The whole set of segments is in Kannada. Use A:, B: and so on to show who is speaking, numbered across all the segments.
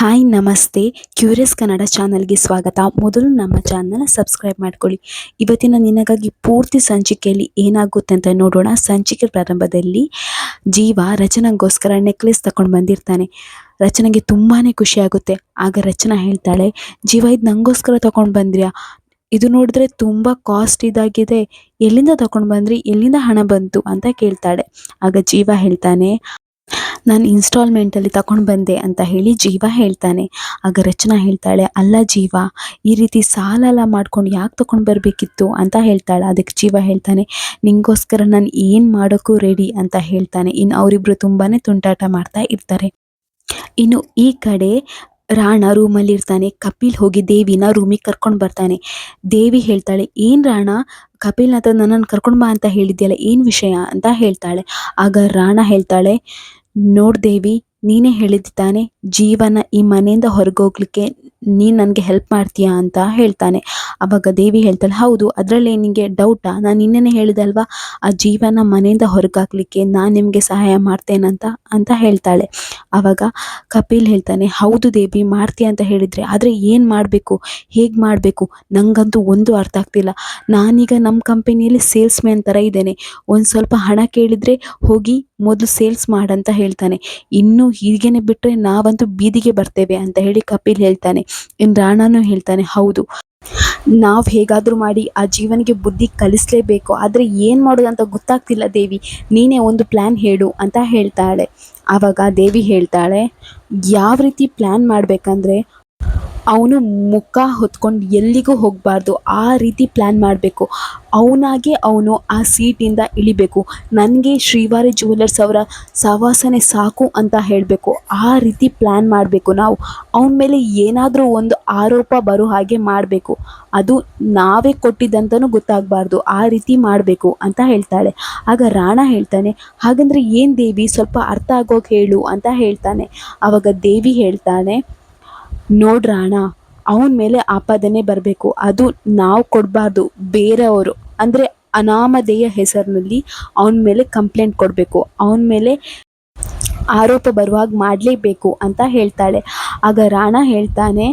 A: ಹಾಯ್, ನಮಸ್ತೆ. ಕ್ಯೂರಿಯಸ್ ಕನ್ನಡ ಚಾನಲ್ಗೆ ಸ್ವಾಗತ. ಮೊದಲು ನಮ್ಮ ಚಾನಲ್ ಸಬ್ಸ್ಕ್ರೈಬ್ ಮಾಡ್ಕೊಳ್ಳಿ. ಇವತ್ತಿನ ನಿನಗಾಗಿ ಪೂರ್ತಿ ಸಂಚಿಕೆಯಲ್ಲಿ ಏನಾಗುತ್ತೆ ಅಂತ ನೋಡೋಣ. ಸಂಚಿಕೆ ಪ್ರಾರಂಭದಲ್ಲಿ ಜೀವ ರಚನೆಗೋಸ್ಕರ ನೆಕ್ಲೆಸ್ ತಗೊಂಡು ಬಂದಿರ್ತಾನೆ. ರಚನೆಗೆ ತುಂಬಾ ಖುಷಿ ಆಗುತ್ತೆ. ಆಗ ರಚನಾ ಹೇಳ್ತಾಳೆ, ಜೀವ, ಇದು ನಂಗೋಸ್ಕರ ತಗೊಂಡು ಬಂದ್ರ್ಯಾ? ಇದು ನೋಡಿದ್ರೆ ತುಂಬ ಕಾಸ್ಟ್ ಇದಾಗಿದೆ. ಎಲ್ಲಿಂದ ತಗೊಂಡು ಬಂದ್ರಿ? ಎಲ್ಲಿಂದ ಹಣ ಬಂತು? ಅಂತ ಕೇಳ್ತಾಳೆ. ಆಗ ಜೀವ ಹೇಳ್ತಾನೆ ನಾನು ಇನ್ಸ್ಟಾಲ್ಮೆಂಟಲ್ಲಿ ತಗೊಂಡು ಬಂದೆ ಅಂತ ಹೇಳಿ ಜೀವ ಹೇಳ್ತಾನೆ. ಆಗ ರಚನಾ ಹೇಳ್ತಾಳೆ, ಅಲ್ಲ ಜೀವ, ಈ ರೀತಿ ಸಾಲ ಎಲ್ಲ ಮಾಡ್ಕೊಂಡು ಯಾಕೆ ತಗೊಂಡು ಬರಬೇಕಿತ್ತು? ಅಂತ ಹೇಳ್ತಾಳೆ. ಅದಕ್ಕೆ ಜೀವ ಹೇಳ್ತಾನೆ, ನಿಂಗೋಸ್ಕರ ನಾನು ಏನು ಮಾಡೋಕ್ಕೂ ರೆಡಿ ಅಂತ ಹೇಳ್ತಾನೆ. ಇನ್ನು ಅವರಿಬ್ಬರು ತುಂಬಾ ತುಂಟಾಟ ಮಾಡ್ತಾ ಇರ್ತಾರೆ. ಇನ್ನು ಈ ಕಡೆ ರಾಣ ರೂಮಲ್ಲಿ ಇರ್ತಾನೆ. ಕಪಿಲ್ ಹೋಗಿ ದೇವಿನ ರೂಮಿಗೆ ಕರ್ಕೊಂಡು ಬರ್ತಾನೆ. ದೇವಿ ಹೇಳ್ತಾಳೆ, ಏನು ರಾಣ, ಕಪಿಲ್ನ ಹತ್ರ ನನ್ನನ್ನು ಕರ್ಕೊಂಡು ಬಾ ಅಂತ ಹೇಳಿದ್ಯಲ್ಲ, ಏನು ವಿಷಯ? ಅಂತ ಹೇಳ್ತಾಳೆ. ಆಗ ರಾಣ ಹೇಳ್ತಾಳೆ ನೋಡ್ ದೇವಿ ನೀನೇ ಹೇಳಿದ್ದು ತಾನೆ ಜೀವನ ಈ ಮನೆಯಿಂದ ಹೊರಗೋಗ್ಲಿಕ್ಕೆ ನೀನು ನನಗೆ ಹೆಲ್ಪ್ ಮಾಡ್ತೀಯಾ ಅಂತ ಹೇಳ್ತಾನೆ. ಅವಾಗ ದೇವಿ ಹೇಳ್ತಾಳೆ, ಹೌದು, ಅದರಲ್ಲೇ ನಿನಗೆ ಡೌಟಾ ನಾನು ನಿನ್ನೆನೇ ಹೇಳಿದಲ್ವಾ, ಆ ಜೀವನ ಮನೆಯಿಂದ ಹೊರಗಾಕ್ಲಿಕ್ಕೆ ನಾನು ನಿಮಗೆ ಸಹಾಯ ಮಾಡ್ತೇನಂತ ಅಂತ ಹೇಳ್ತಾಳೆ. ಅವಾಗ ಕಪಿಲ್ ಹೇಳ್ತಾನೆ, ಹೌದು ದೇವಿ, ಮಾಡ್ತೀಯ ಅಂತ ಹೇಳಿದರೆ, ಆದರೆ ಏನು ಮಾಡಬೇಕು? ಹೇಗೆ ಮಾಡಬೇಕು? ನನಗಂತೂ ಒಂದು ಅರ್ಥ ಆಗ್ತಿಲ್ಲ. ನಾನೀಗ ನಮ್ಮ ಕಂಪನಿಯಲ್ಲಿ ಸೇಲ್ಸ್ ಮ್ಯಾನ್ ಥರ ಇದ್ದೇನೆ. ಒಂದು ಸ್ವಲ್ಪ ಹಣ ಕೇಳಿದರೆ ಹೋಗಿ ಮೊದಲು ಸೇಲ್ಸ್ ಮಾಡಂತ ಹೇಳ್ತಾನೆ. ಇನ್ನು ಹೀಗೇನೆ ಬಿಟ್ಟರೆ ನಾವಂತೂ ಬೀದಿಗೆ ಬರ್ತೇವೆ ಅಂತ ಹೇಳಿ ಕಪಿಲ್ ಹೇಳ್ತಾನೆ. ಇನ್ನು ರಾಣಾನು ಹೇಳ್ತಾನೆ, ಹೌದು. ನಾವು ಹೇಗಾದರೂ ಮಾಡಿ ಆ ಜೀವನಿಗೆ ಬುದ್ಧಿ ಕಲಿಸ್ಲೇಬೇಕು. ಆದರೆ ಏನು ಮಾಡೋದಂತ ಗೊತ್ತಾಗ್ತಿಲ್ಲ ದೇವಿ. ನೀನೇ ಒಂದು ಪ್ಲ್ಯಾನ್ ಹೇಳು ಅಂತ ಹೇಳ್ತಾಳೆ. ಆವಾಗ ದೇವಿ ಹೇಳ್ತಾಳೆ, ಯಾವ ರೀತಿ ಪ್ಲ್ಯಾನ್ ಮಾಡಬೇಕಂದ್ರೆ ಅವನು ಮುಖ ಹೊತ್ಕೊಂಡು ಎಲ್ಲಿಗೂ ಹೋಗಬಾರ್ದು, ಆ ರೀತಿ ಪ್ಲ್ಯಾನ್ ಮಾಡಬೇಕು. ಅವನಾಗೆ ಅವನು ಆ ಸೀಟಿಂದ ಇಳಿಬೇಕು. ನನಗೆ ಶ್ರೀವಾರಿ ಜುವೆಲ್ಲರ್ಸ್ ಅವರ ಸವಾಸನೆ ಸಾಕು ಅಂತ ಹೇಳಬೇಕು. ಆ ರೀತಿ ಪ್ಲ್ಯಾನ್ ಮಾಡಬೇಕು ನಾವು. ಅವನ ಮೇಲೆ ಏನಾದರೂ ಒಂದು ಆರೋಪ ಬರೋ ಹಾಗೆ ಮಾಡಬೇಕು. ಅದು ನಾವೇ ಕೊಟ್ಟಿದ್ದಂತನೂ ಗೊತ್ತಾಗಬಾರ್ದು. ಆ ರೀತಿ ಮಾಡಬೇಕು ಅಂತ ಹೇಳ್ತಾಳೆ. ಆಗ ರಾಣ ಹೇಳ್ತಾನೆ, ಹಾಗಂದರೆ ಏನು ದೇವಿ? ಸ್ವಲ್ಪ ಅರ್ಥ ಆಗೋಕೆ ಹೇಳು ಅಂತ ಹೇಳ್ತಾನೆ. ಆವಾಗ ದೇವಿ ಹೇಳ್ತಾನೆ ನೋಡ್ರಾಣ ಅವನ ಮೇಲೆ ಆಪಾದನೆ ಬರಬೇಕು. ಅದು ನಾವು ಕೊಡಬಾರ್ದು, ಬೇರೆಯವರು. ಅಂದರೆ ಅನಾಮಧೇಯ ಹೆಸರಿನಲ್ಲಿ ಅವನ ಮೇಲೆ ಕಂಪ್ಲೇಂಟ್ ಕೊಡಬೇಕು. ಅವನ ಮೇಲೆ ಆರೋಪ ಬರುವಾಗ ಮಾಡಲೇಬೇಕು ಅಂತ ಹೇಳ್ತಾಳೆ. ಆಗ ರಾಣ ಹೇಳ್ತಾನೆ,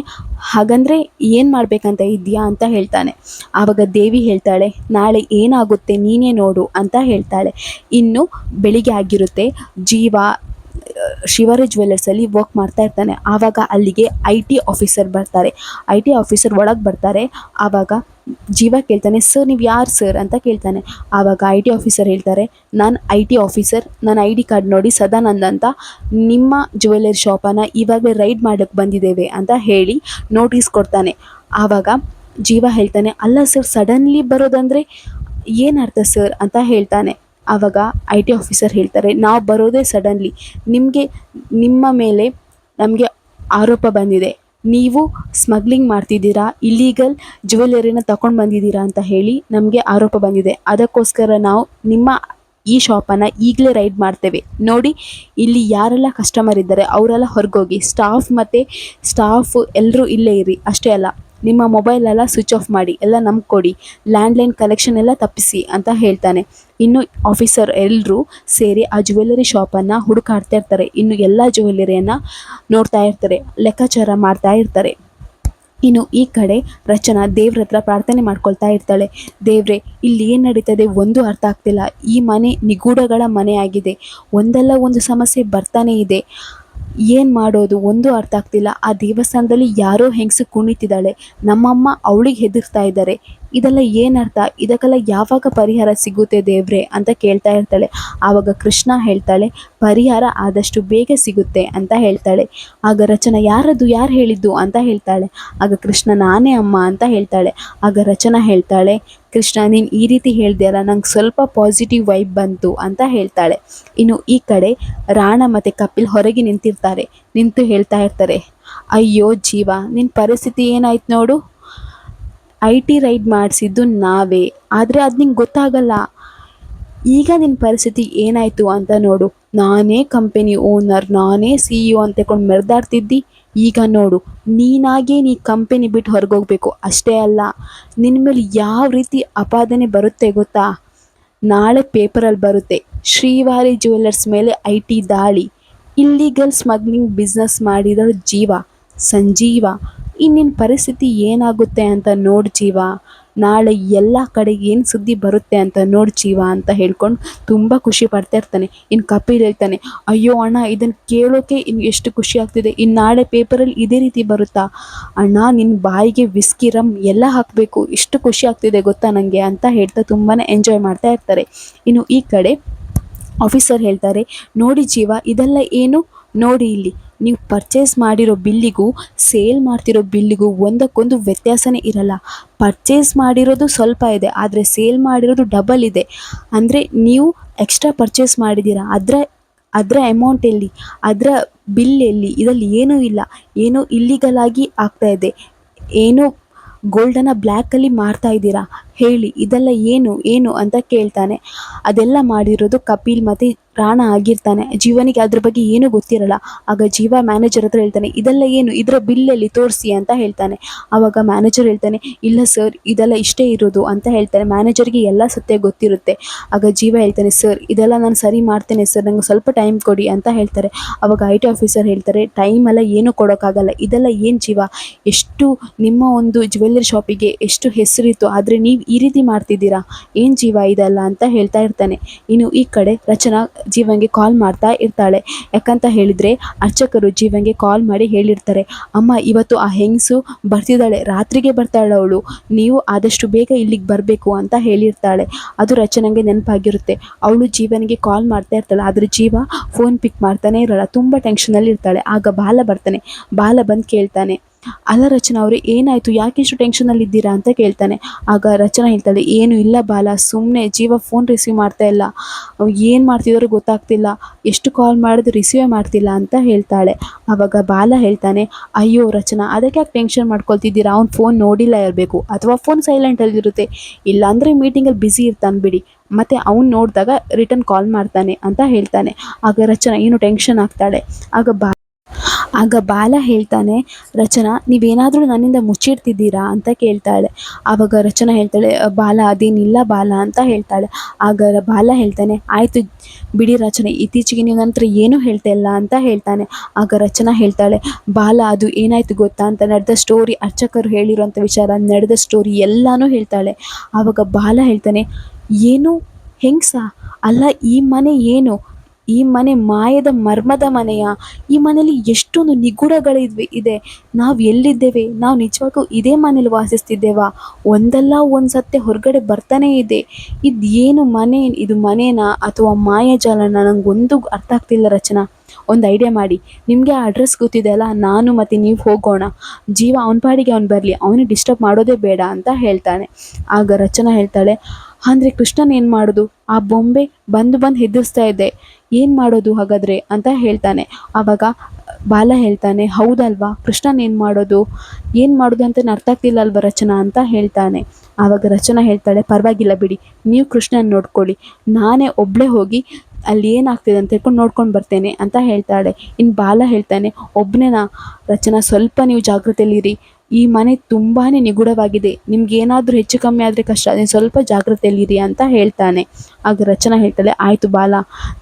A: ಹಾಗಂದ್ರೆ ಏನು ಮಾಡಬೇಕಂತ ಇದೆಯಾ ಅಂತ ಹೇಳ್ತಾನೆ. ಆವಾಗ ದೇವಿ ಹೇಳ್ತಾಳೆ, ನಾಳೆ ಏನಾಗುತ್ತೆ ನೀನೇ ನೋಡು ಅಂತ ಹೇಳ್ತಾಳೆ. ಇನ್ನು ಬೆಳಿಗ್ಗೆ ಆಗಿರುತ್ತೆ, ಜೀವ ಶಿವರಿ ಜ್ಯುವೆಲ್ಲರ್ಸಲ್ಲಿ ವರ್ಕ್ ಮಾಡ್ತಾ ಇರ್ತಾನೆ. ಆವಾಗ ಅಲ್ಲಿಗೆ ಐ ಟಿ ಆಫೀಸರ್ ಬರ್ತಾರೆ. ಐ ಟಿ ಆಫೀಸರ್ ಒಳಗೆ ಬರ್ತಾರೆ. ಆವಾಗ ಜೀವ ಕೇಳ್ತಾನೆ ಸರ್ ನೀವು ಯಾರು ಸರ್ ಅಂತ ಕೇಳ್ತಾನೆ. ಆವಾಗ ಐ ಟಿ ಆಫೀಸರ್ ಹೇಳ್ತಾರೆ, ನಾನು ಐ ಟಿ ಆಫೀಸರ್ ನನ್ನ ಐ ಡಿ ಕಾರ್ಡ್ ನೋಡಿ ಸದಾನಂದ್ ಅಂತ ನಿಮ್ಮ ಜ್ಯುವೆಲ್ಲರಿ ಶಾಪನ್ನು ಇವಾಗಲೇ ರೈಡ್ ಮಾಡೋಕ್ಕೆ ಬಂದಿದ್ದೇವೆ ಅಂತ ಹೇಳಿ ನೋಟಿಸ್ ಕೊಡ್ತಾನೆ. ಆವಾಗ ಜೀವ ಹೇಳ್ತಾನೆ, ಅಲ್ಲ ಸರ್ ಸಡನ್ಲಿ ಬರೋದಂದರೆ ಅರ್ಥ ಸರ್ ಅಂತ ಹೇಳ್ತಾನೆ. ಆವಾಗ ಐ ಟಿ ಆಫೀಸರ್ ಹೇಳ್ತಾರೆ, ನಾವು ಬರೋದೇ ಸಡನ್ಲಿ ನಿಮಗೆ ನಿಮ್ಮ ಮೇಲೆ ನಮಗೆ ಆರೋಪ ಬಂದಿದೆ. ನೀವು ಸ್ಮಗ್ಲಿಂಗ್ ಮಾಡ್ತಿದ್ದೀರಾ ಇಲ್ಲೀಗಲ್ ಜ್ಯುವೆಲರಿನ ತಗೊಂಡು ಬಂದಿದ್ದೀರಾ ಅಂತ ಹೇಳಿ ನಮಗೆ ಆರೋಪ ಬಂದಿದೆ. ಅದಕ್ಕೋಸ್ಕರ ನಾವು ನಿಮ್ಮ ಈ ಶಾಪನ್ನು ಈಗಲೇ ರೈಡ್ ಮಾಡ್ತೇವೆ. ನೋಡಿ, ಇಲ್ಲಿ ಯಾರೆಲ್ಲ ಕಸ್ಟಮರ್ ಇದ್ದಾರೆ, ಅವರೆಲ್ಲ ಹೊರಗೋಗಿ ಸ್ಟಾಫ್ ಮತ್ತು ಸ್ಟಾಫ್ ಎಲ್ಲರೂ ಇಲ್ಲೇ ಇರಿ, ಅಷ್ಟೇ ಅಲ್ಲ. ನಿಮ್ಮ ಮೊಬೈಲ್ ಎಲ್ಲ ಸ್ವಿಚ್ ಆಫ್ ಮಾಡಿ, ಎಲ್ಲ ನಂಬ್ಕೊಡಿ ಕೊಡಿ ಲ್ಯಾಂಡ್ಲೈನ್ ಕಲೆಕ್ಷನ್ ಎಲ್ಲ ತಪ್ಪಿಸಿ ಅಂತ ಹೇಳ್ತಾನೆ. ಇನ್ನು ಆಫೀಸರ್ ಎಲ್ಲರೂ ಸೇರಿ ಆ ಜ್ಯುವೆಲ್ಲರಿ ಶಾಪನ್ನು ಹುಡುಕಾಡ್ತಾ ಇರ್ತಾರೆ. ಇನ್ನು ಎಲ್ಲ ಜ್ಯುವೆಲ್ಲರಿಯನ್ನು ನೋಡ್ತಾ ಇರ್ತಾರೆ, ಲೆಕ್ಕಾಚಾರ ಮಾಡ್ತಾ ಇರ್ತಾರೆ. ಇನ್ನು ಈ ಕಡೆ ರಚನಾ ದೇವ್ರ ಹತ್ರ ಪ್ರಾರ್ಥನೆ ಮಾಡ್ಕೊಳ್ತಾ ಇರ್ತಾಳೆ. ದೇವ್ರೆ, ಇಲ್ಲಿ ಏನು ನಡೀತದೆ ಒಂದು ಅರ್ಥ ಆಗ್ತಿಲ್ಲ. ಈ ಮನೆ ನಿಗೂಢಗಳ ಮನೆ ಆಗಿದೆ. ಒಂದಲ್ಲ ಒಂದು ಸಮಸ್ಯೆ ಬರ್ತಾನೆ ಇದೆ. ಏನು ಮಾಡೋದು ಒಂದು ಅರ್ಥ ಆಗ್ತಿಲ್ಲ. ಆ ದೇವಸ್ಥಾನದಲ್ಲಿ ಯಾರೋ ಹೆಂಗಸು ಕುಣಿತಿದ್ದಾಳೆ. ನಮ್ಮಮ್ಮ ಅವಳಿಗೆ ಹೆದರ್ತಾ ಇದ್ದಾರೆ. ಇದೆಲ್ಲ ಏನರ್ಥ? ಇದಕ್ಕೆಲ್ಲ ಯಾವಾಗ ಪರಿಹಾರ ಸಿಗುತ್ತೆ ದೇವ್ರೆ ಅಂತ ಕೇಳ್ತಾ ಇರ್ತಾಳೆ. ಆವಾಗ ಕೃಷ್ಣ ಹೇಳ್ತಾಳೆ, ಪರಿಹಾರ ಆದಷ್ಟು ಬೇಗ ಸಿಗುತ್ತೆ ಅಂತ ಹೇಳ್ತಾಳೆ. ಆಗ ರಚನಾ, ಯಾರದು ಯಾರು ಹೇಳಿದ್ದು ಅಂತ ಹೇಳ್ತಾಳೆ. ಆಗ ಕೃಷ್ಣ, ನಾನೇ ಅಮ್ಮ ಅಂತ ಹೇಳ್ತಾಳೆ. ಆಗ ರಚನಾ ಹೇಳ್ತಾಳೆ, ಕೃಷ್ಣ, ನೀನು ಈ ರೀತಿ ಹೇಳ್ದೆಯಲ್ಲ, ನಂಗೆ ಸ್ವಲ್ಪ ಪಾಸಿಟಿವ್ ವೈಬ್ ಬಂತು ಅಂತ ಹೇಳ್ತಾಳೆ. ಇನ್ನು ಈ ಕಡೆ ರಾಣ ಮತ್ತು ಕಪಿಲ್ ಹೊರಗೆ ನಿಂತಿರ್ತಾರೆ, ನಿಂತು ಹೇಳ್ತಾ ಇರ್ತಾರೆ, ಅಯ್ಯೋ ಜೀವ ನಿನ್ನ ಪರಿಸ್ಥಿತಿ ಏನಾಯ್ತು ನೋಡು? ಐ ಟಿ ರೈಡ್ ಮಾಡಿಸಿದ್ದು ನಾವೇ. ಆದರೆ ಅದು ನಿಂಗೆ ಗೊತ್ತಾಗಲ್ಲ. ಈಗ ನಿನ್ನ ಪರಿಸ್ಥಿತಿ ಏನಾಯಿತು ಅಂತ ನೋಡು. ನಾನೇ ಕಂಪೆನಿ ಓನರ್ ನಾನೇ ಸಿ ಇ ಒ ಅಂತ ತಗೊಂಡು ಮೆರೆದಾಡ್ತಿದ್ದಿ. ಈಗ ನೋಡು, ನೀನಾಗೇ ನೀ ಕಂಪೆನಿ ಬಿಟ್ಟು ಹೊರಗೋಗ್ಬೇಕು. ಅಷ್ಟೇ ಅಲ್ಲ ನಿನ್ನ ಮೇಲೆ ಯಾವ ರೀತಿ ಅಪಾದನೆ ಬರುತ್ತೆ ಗೊತ್ತಾ? ನಾಳೆ ಪೇಪರಲ್ಲಿ ಬರುತ್ತೆ, ಶ್ರೀವಾರಿ ಜ್ಯುವೆಲ್ಲರ್ಸ್ ಮೇಲೆ ಐ ಟಿ ದಾಳಿ. ಇಲ್ಲಿಗಲ್ ಸ್ಮಗ್ಲಿಂಗ್ ಬಿಸ್ನೆಸ್ ಮಾಡಿರೋ ಜೀವ, ಸಂಜೀವ. ಇನ್ನಿನ ಪರಿಸ್ಥಿತಿ ಏನಾಗುತ್ತೆ ಅಂತ ನೋಡಿ ಜೀವ. ನಾಳೆ ಎಲ್ಲ ಕಡೆ ಏನು ಸುದ್ದಿ ಬರುತ್ತೆ ಅಂತ ನೋಡಿ ಜೀವ ಅಂತ ಹೇಳ್ಕೊಂಡು ತುಂಬ ಖುಷಿ ಪಡ್ತಾ ಇರ್ತಾನೆ. ಇನ್ನು ಕಪಿಲ್ ಹೇಳ್ತಾನೆ, ಅಯ್ಯೋ ಅಣ್ಣ ಇದನ್ನು ಕೇಳೋಕೆ ಇನ್ನು ಎಷ್ಟು ಖುಷಿ ಆಗ್ತಿದೆ. ಇನ್ನು ನಾಳೆ ಪೇಪರಲ್ಲಿ ಇದೇ ರೀತಿ ಬರುತ್ತಾ? ಅಣ್ಣ ನಿನ್ನ ಬಾಯಿಗೆ ವಿಸ್ಕಿ ರಮ್ ಎಲ್ಲ ಹಾಕಬೇಕು. ಇಷ್ಟು ಖುಷಿ ಆಗ್ತಿದೆ ಗೊತ್ತಾ ನನಗೆ ಅಂತ ಹೇಳ್ತಾ ತುಂಬಾ ಎಂಜಾಯ್ ಮಾಡ್ತಾ ಇರ್ತಾರೆ. ಇನ್ನು ಈ ಕಡೆ ಆಫೀಸರ್ ಹೇಳ್ತಾರೆ, ನೋಡಿ ಜೀವ, ಇದೆಲ್ಲ ಏನು? ನೋಡಿ ಇಲ್ಲಿ. ನೀವು ಪರ್ಚೇಸ್ ಮಾಡಿರೋ ಬಿಲ್ಲಿಗೂ ಸೇಲ್ ಮಾಡ್ತಿರೋ ಬಿಲ್ಲಿಗೂ ಒಂದಕ್ಕೊಂದು ವ್ಯತ್ಯಾಸವೇ ಇರಲ್ಲ. ಪರ್ಚೇಸ್ ಮಾಡಿರೋದು ಸ್ವಲ್ಪ ಇದೆ, ಆದರೆ ಸೇಲ್ ಮಾಡಿರೋದು ಡಬಲ್ ಇದೆ. ಅಂದರೆ ನೀವು ಎಕ್ಸ್ಟ್ರಾ ಪರ್ಚೇಸ್ ಮಾಡಿದ್ದೀರಾ? ಅದರ ಅದರ ಅಮೌಂಟ್ ಎಲ್ಲಿ? ಅದರ ಬಿಲ್ ಎಲ್ಲಿ? ಇದರಲ್ಲಿ ಏನೂ ಇಲ್ಲ. ಏನೋ ಇಲ್ಲಿಗಲಾಗಿ ಆಗ್ತಾ ಇದೆ. ಏನೋ ಗೋಲ್ಡನ್ನು ಬ್ಲ್ಯಾಕಲ್ಲಿ ಮಾರ್ತಾ ಇದ್ದೀರಾ? ಹೇಳಿ, ಇದೆಲ್ಲ ಏನು ಏನು ಅಂತ ಕೇಳ್ತಾನೆ. ಅದೆಲ್ಲ ಮಾಡಿರೋದು ಕಪಿಲ್ ಮತ್ತು ರಾಣ ಆಗಿರ್ತಾನೆ. ಜೀವನಿಗೆ ಅದ್ರ ಬಗ್ಗೆ ಏನೂ ಗೊತ್ತಿರಲ್ಲ. ಆಗ ಜೀವ ಮ್ಯಾನೇಜರ್ ಹತ್ರ ಹೇಳ್ತಾನೆ, ಇದೆಲ್ಲ ಏನು? ಇದರ ಬಿಲ್ಲಲ್ಲಿ ತೋರಿಸಿ ಅಂತ ಹೇಳ್ತಾನೆ. ಆವಾಗ ಮ್ಯಾನೇಜರ್ ಹೇಳ್ತಾನೆ, ಇಲ್ಲ ಸರ್ ಇದೆಲ್ಲ ಇಷ್ಟೇ ಇರೋದು ಅಂತ ಹೇಳ್ತಾನೆ. ಮ್ಯಾನೇಜರ್ಗೆ ಎಲ್ಲ ಸತ್ಯ ಗೊತ್ತಿರುತ್ತೆ. ಆಗ ಜೀವ ಹೇಳ್ತಾನೆ ಸರ್ ಇದೆಲ್ಲ ನಾನು ಸರಿ ಮಾಡ್ತೇನೆ ಸರ್ ನಂಗೆ ಸ್ವಲ್ಪ ಟೈಮ್ ಕೊಡಿ ಅಂತ ಹೇಳ್ತಾರೆ. ಆವಾಗ ಐ ಟಿ ಆಫೀಸರ್ ಹೇಳ್ತಾರೆ ಟೈಮೆಲ್ಲ ಏನೂ ಕೊಡೋಕ್ಕಾಗಲ್ಲ. ಇದೆಲ್ಲ ಏನು ಜೀವ? ಎಷ್ಟು ನಿಮ್ಮ ಒಂದು ಜ್ಯುವೆಲ್ಲರಿ ಶಾಪಿಗೆ ಎಷ್ಟು ಹೆಸರಿತ್ತು, ಆದರೆ ನೀವು ಈ ರೀತಿ ಮಾಡ್ತಿದ್ದೀರಾ? ಏನು ಜೀವ ಇದೆಲ್ಲ ಅಂತ ಹೇಳ್ತಾ ಇರ್ತಾನೆ. ಇನ್ನು ಈ ಕಡೆ ರಚನಾ ಜೀವನ್ಗೆ ಕಾಲ್ ಮಾಡ್ತಾ ಇರ್ತಾಳೆ. ಯಾಕಂತ ಹೇಳಿದರೆ ಅರ್ಚಕರು ಜೀವನ್ಗೆ ಕಾಲ್ ಮಾಡಿ ಹೇಳಿರ್ತಾರೆ, ಅಮ್ಮ, ಇವತ್ತು ಆ ಹೆಂಗಸು ಬರ್ತಿದ್ದಾಳೆ, ರಾತ್ರಿಗೆ ಬರ್ತಾಳೆ ಅವಳು ನೀವು ಆದಷ್ಟು ಬೇಗ ಇಲ್ಲಿಗೆ ಬರಬೇಕು ಅಂತ ಹೇಳಿರ್ತಾಳೆ. ಅದು ರಚನೆಗೆ ನೆನಪಾಗಿರುತ್ತೆ. ಅವಳು ಜೀವನಿಗೆ ಕಾಲ್ ಮಾಡ್ತಾ ಇರ್ತಾಳೆ, ಆದರೆ ಜೀವ ಫೋನ್ ಪಿಕ್ ಮಾಡ್ತಾನೆ ಇರಲ್ಲ, ತುಂಬ ಟೆನ್ಷನಲ್ಲಿ ಇರ್ತಾಳೆ. ಆಗ ಬಾಲ ಬರ್ತಾನೆ. ಬಾಲ ಬಂದು ಕೇಳ್ತಾನೆ. ಅಲ್ಲ ರಚನಾ ಅವರು, ಏನಾಯಿತು? ಯಾಕೆ ಇಷ್ಟು ಟೆನ್ಷನಲ್ಲಿ ಇದ್ದೀರಾ ಅಂತ ಕೇಳ್ತಾನೆ. ಆಗ ರಚನಾ ಹೇಳ್ತಾಳೆ, ಏನು ಇಲ್ಲ ಬಾಲ ಸುಮ್ಮನೆ ಜೀವ ಫೋನ್ ರಿಸೀವ್ ಮಾಡ್ತಾ ಇಲ್ಲ. ಏನು ಮಾಡ್ತಿದ್ದಾರೋ ಗೊತ್ತಾಗ್ತಿಲ್ಲ. ಎಷ್ಟು ಕಾಲ್ ಮಾಡಿದ್ರು ರಿಸೀವೇ ಮಾಡ್ತಿಲ್ಲ ಅಂತ ಹೇಳ್ತಾಳೆ. ಆವಾಗ ಬಾಲ ಹೇಳ್ತಾನೆ, ಅಯ್ಯೋ ರಚನಾ, ಅದಕ್ಕೆ ಯಾಕೆ ಟೆನ್ಷನ್ ಮಾಡ್ಕೊಳ್ತಿದ್ದೀರಾ? ಅವ್ನು ಫೋನ್ ನೋಡಿಲ್ಲ ಇರಬೇಕು. ಅಥವಾ ಫೋನ್ ಸೈಲೆಂಟಲ್ಲಿರುತ್ತೆ ಇಲ್ಲಾಂದರೆ ಮೀಟಿಂಗಲ್ಲಿ ಬ್ಯುಸಿ ಇರ್ತಾನೆ ಬಿಡಿ. ಮತ್ತು ಅವ್ನು ನೋಡಿದಾಗ ರಿಟರ್ನ್ ಕಾಲ್ ಮಾಡ್ತಾನೆ ಅಂತ ಹೇಳ್ತಾನೆ. ಆಗ ರಚನಾ, ಏನು ಟೆನ್ಷನ್ ಆಗ್ತಾಳೆ. ಆಗ ಬಾ ಆಗ ಬಾಲ ಹೇಳ್ತಾನೆ, ರಚನಾ, ನೀವೇನಾದರೂ ನನ್ನಿಂದ ಮುಚ್ಚಿಡ್ತಿದ್ದೀರಾ? ಅಂತ ಕೇಳ್ತಾಳೆ. ಆವಾಗ ರಚನಾ ಹೇಳ್ತಾಳೆ, ಬಾಲ, ಅದೇನಿಲ್ಲ ಬಾಲ, ಅಂತ ಹೇಳ್ತಾಳೆ. ಆಗ ಬಾಲ ಹೇಳ್ತಾನೆ, ಆಯಿತು ಬಿಡಿ ರಚನೆ, ಇತ್ತೀಚೆಗೆ ನೀವು ನನ್ನ ಹತ್ರ ಏನೂ ಹೇಳ್ತಾ ಇಲ್ಲ ಅಂತ ಹೇಳ್ತಾನೆ. ಆಗ ರಚನಾ ಹೇಳ್ತಾಳೆ, ಬಾಲ, ಅದು ಏನಾಯಿತು ಗೊತ್ತಾ? ಅಂತ ನಡೆದ ಸ್ಟೋರಿ, ಅರ್ಚಕರು ಹೇಳಿರುವಂಥ ವಿಚಾರ ನಡೆದ ಸ್ಟೋರಿ ಎಲ್ಲನೂ ಹೇಳ್ತಾಳೆ. ಆವಾಗ ಬಾಲ ಹೇಳ್ತಾನೆ, ಏನು ಹೆಂಗ್ಸ? ಅಲ್ಲ, ಈ ಮನೆ ಏನು? ಈ ಮನೆ ಮಾಯದ ಮರ್ಮದ ಮನೆಯ, ಈ ಮನೆಯಲ್ಲಿ ಎಷ್ಟೊಂದು ನಿಗೂಢಗಳಿದ್ವಿ, ಇದೆ. ನಾವು ಎಲ್ಲಿದ್ದೇವೆ? ನಾವು ನಿಜವಾಗೂ ಇದೇ ಮನೇಲಿ ವಾಸಿಸ್ತಿದ್ದೇವಾ? ಒಂದಲ್ಲ ಒಂದು ಸತ್ಯ ಹೊರಗಡೆ ಬರ್ತಾನೇ ಇದೆ. ಇದು ಏನು ಮನೆ? ಇದು ಮನೇನಾ ಅಥವಾ ಮಾಯಾಜಾಲನ ನನಗೊಂದು ಅರ್ಥ ಆಗ್ತಿಲ್ಲ ರಚನಾ. ಒಂದು ಐಡಿಯಾ ಮಾಡಿ. ನಿಮಗೆ ಆ ಅಡ್ರೆಸ್ ಗೊತ್ತಿದೆ ಅಲ್ಲ? ನಾನು ಮತ್ತು ನೀವು ಹೋಗೋಣ. ಜೀವ ಅವನ ಪಾಡಿಗೆ ಅವ್ನು ಬರಲಿ. ಅವನಿಗೆ ಡಿಸ್ಟರ್ಬ್ ಮಾಡೋದೇ ಬೇಡ ಅಂತ ಹೇಳ್ತಾನೆ. ಆಗ ರಚನಾ ಹೇಳ್ತಾಳೆ, ಅಂದರೆ ಕೃಷ್ಣನ್ ಏನು ಮಾಡೋದು? ಆ ಬೊಂಬೆ ಬಂದು ಬಂದು ಹೆದರ್ಸ್ತಾ ಇದೆ. ಏನು ಮಾಡೋದು ಹಾಗಾದರೆ ಅಂತ ಹೇಳ್ತಾನೆ. ಆವಾಗ ಬಾಲ ಹೇಳ್ತಾನೆ, ಹೌದಲ್ವಾ, ಕೃಷ್ಣನ್ ಏನು ಮಾಡೋದು? ಏನು ಮಾಡೋದು ಅಂತ ಅರ್ಥ ಆಗ್ತಿಲ್ಲ ಅಲ್ವಾ ರಚನಾ? ಅಂತ ಹೇಳ್ತಾನೆ. ಆವಾಗ ರಚನಾ ಹೇಳ್ತಾಳೆ, ಪರವಾಗಿಲ್ಲ ಬಿಡಿ, ನೀವು ಕೃಷ್ಣನ್ ನೋಡ್ಕೊಳ್ಳಿ. ನಾನೇ ಒಬ್ಬಳೇ ಹೋಗಿ ಅಲ್ಲಿ ಏನಾಗ್ತಿದೆ ಅಂತ ಹೇಳ್ಕೊಂಡು ನೋಡ್ಕೊಂಡು ಬರ್ತೇನೆ ಅಂತ ಹೇಳ್ತಾಳೆ. ಇನ್ನು ಬಾಲ ಹೇಳ್ತಾನೆ ಒಬ್ಬನೇನಾ ರಚನಾ, ಸ್ವಲ್ಪ ನೀವು ಜಾಗ್ರತೆಯಲ್ಲಿರಿ ಈ ಮನೆ ತುಂಬಾ ನಿಗೂಢವಾಗಿದೆ. ನಿಮ್ಗೆ ಏನಾದರೂ ಹೆಚ್ಚು ಕಮ್ಮಿ ಆದರೆ ಕಷ್ಟ. ನೀವು ಸ್ವಲ್ಪ ಜಾಗ್ರತೆಯಲ್ಲಿರಿ ಅಂತ ಹೇಳ್ತಾನೆ. ಆಗ ರಚನಾ ಹೇಳ್ತಾಳೆ, ಆಯಿತು ಬಾಲ,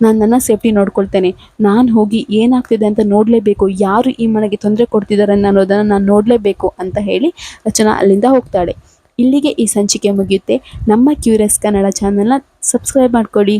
A: ನಾನು ನನ್ನ ಸೇಫ್ಟಿ ನೋಡ್ಕೊಳ್ತೇನೆ. ನಾನು ಹೋಗಿ ಏನಾಗ್ತಿದೆ ಅಂತ ನೋಡಲೇಬೇಕು. ಯಾರು ಈ ಮನೆಗೆ ತೊಂದರೆ ಕೊಡ್ತಿದ್ದಾರೆ ಅನ್ನೋದನ್ನು ನಾನು ನೋಡಲೇಬೇಕು ಅಂತ ಹೇಳಿ ರಚನಾ ಅಲ್ಲಿಂದ ಹೋಗ್ತಾಳೆ. ಇಲ್ಲಿಗೆ ಈ ಸಂಚಿಕೆ ಮುಗಿಯುತ್ತೆ. ನಮ್ಮ ಕ್ಯೂರಿಯಸ್ ಕನ್ನಡ ಚಾನಲ್ನ ಸಬ್ಸ್ಕ್ರೈಬ್ ಮಾಡ್ಕೊಳ್ಳಿ